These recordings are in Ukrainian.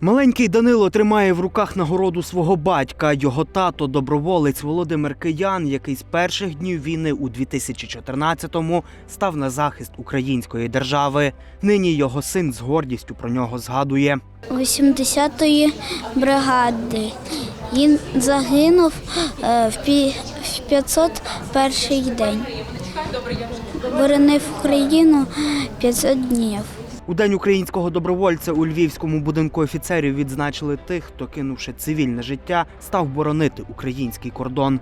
Маленький Данило тримає в руках нагороду свого батька. Його тато доброволець Володимир Киян, який з перших днів війни у 2014-му став на захист української держави. Нині його син з гордістю про нього згадує. 80-ї бригади. Він загинув е, в в 501 день. Боронив Україну 500 днів. У день українського добровольця у львівському будинку офіцерів відзначили тих, хто кинувши цивільне життя, став боронити український кордон.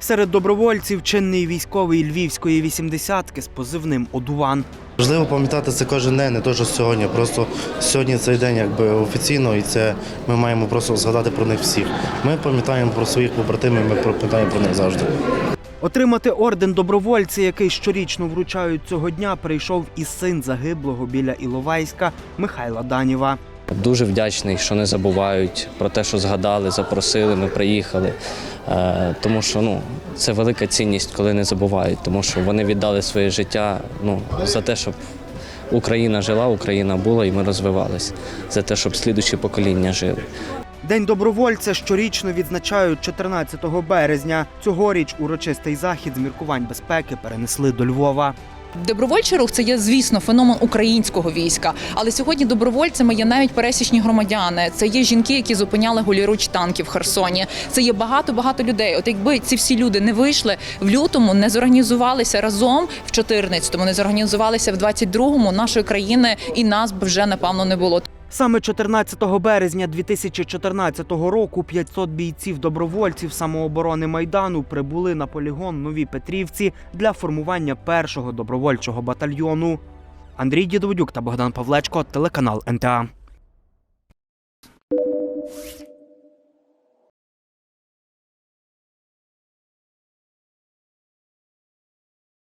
Серед добровольців чинний військовий львівської вісімдесятки з позивним Одуван. Важливо пам'ятати це кожен день, не то, що сьогодні. Просто сьогодні цей день якби офіційно, і це ми маємо просто згадати про них всіх. Ми пам'ятаємо про своїх побратимів, ми пам'ятаємо про них завжди. Отримати орден добровольця, який щорічно вручають цього дня, прийшов і син загиблого біля Іловайська Михайла Данєва. Дуже вдячний, що не забувають про те, що згадали, запросили, ми приїхали. Е, Тому що ну, це велика цінність, коли не забувають, тому що вони віддали своє життя ну, за те, щоб Україна жила, Україна була і ми розвивалися, за те, щоб слідучі покоління жили. День добровольця щорічно відзначають 14 березня. Цьогоріч урочистий захід з міркувань безпеки перенесли до Львова. Добровольчий рух це є, звісно, феномен українського війська. Але сьогодні добровольцями є навіть пересічні громадяни. Це є жінки, які зупиняли голіруч танки в Херсоні. Це є багато багато людей. От якби ці всі люди не вийшли в лютому, не зорганізувалися разом в 14-му, не зорганізувалися в 22-му, нашої країни і нас б вже напевно не було. Саме 14 березня 2014 року 500 бійців добровольців самооборони майдану прибули на полігон Нові Петрівці для формування першого добровольчого батальйону. Андрій Дідовдюк та Богдан Павлечко, телеканал НТА.